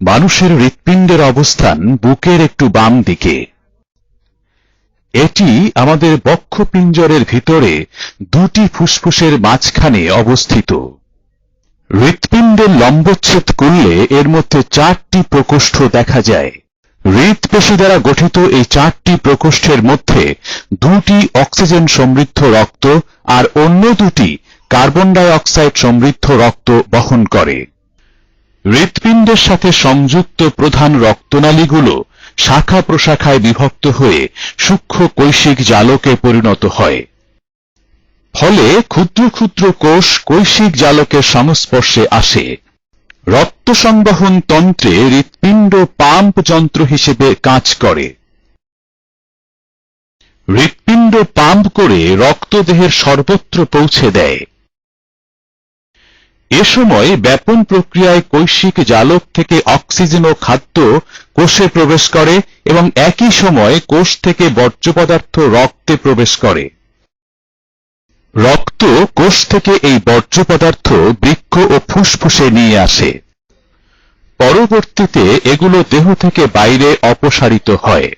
মানুষের হৃৎপিণ্ডের অবস্থান বুকের একটু বাম দিকে। এটি আমাদের বক্ষপিঞ্জরের ভিতরে দুটি ফুসফুসের মাঝখানে অবস্থিত। হৃৎপিণ্ডের লম্বচ্ছেদ করলে এর মধ্যে চারটি প্রকোষ্ঠ দেখা যায়। হৃৎপেশি দ্বারা গঠিত এই চারটি প্রকোষ্ঠের মধ্যে দুটি অক্সিজেন সমৃদ্ধ রক্ত আর অন্য দুটি কার্বন ডাই অক্সাইড সমৃদ্ধ রক্ত বহন করে। হৃৎপিণ্ডের সাথে সংযুক্ত প্রধান রক্তনালীগুলো শাখা প্রশাখায় বিভক্ত হয়ে সূক্ষ্ম কৈশিক জালকে পরিণত হয়। ফলে ক্ষুদ্র ক্ষুদ্র কোষ কৈশিক জালকের সংস্পর্শে আসে। রক্ত সংবহন তন্ত্রে হৃৎপিণ্ড পাম্প যন্ত্র হিসেবে কাজ করে। হৃৎপিণ্ড পাম্প করে রক্ত দেহের সর্বত্র পৌঁছে দেয়। এ সময় ব্যাপন প্রক্রিয়ায় কৈশিক জালক থেকে অক্সিজেন ও খাদ্য কোষে প্রবেশ করে এবং একই সময় কোষ থেকে বর্জ্য পদার্থ রক্তে প্রবেশ করে। রক্ত কোষ থেকে এই বর্জ্য পদার্থ বৃক্ষ ও ফুসফুসে নিয়ে আসে। পরবর্তীতে এগুলো দেহ থেকে বাইরে অপসারিত হয়।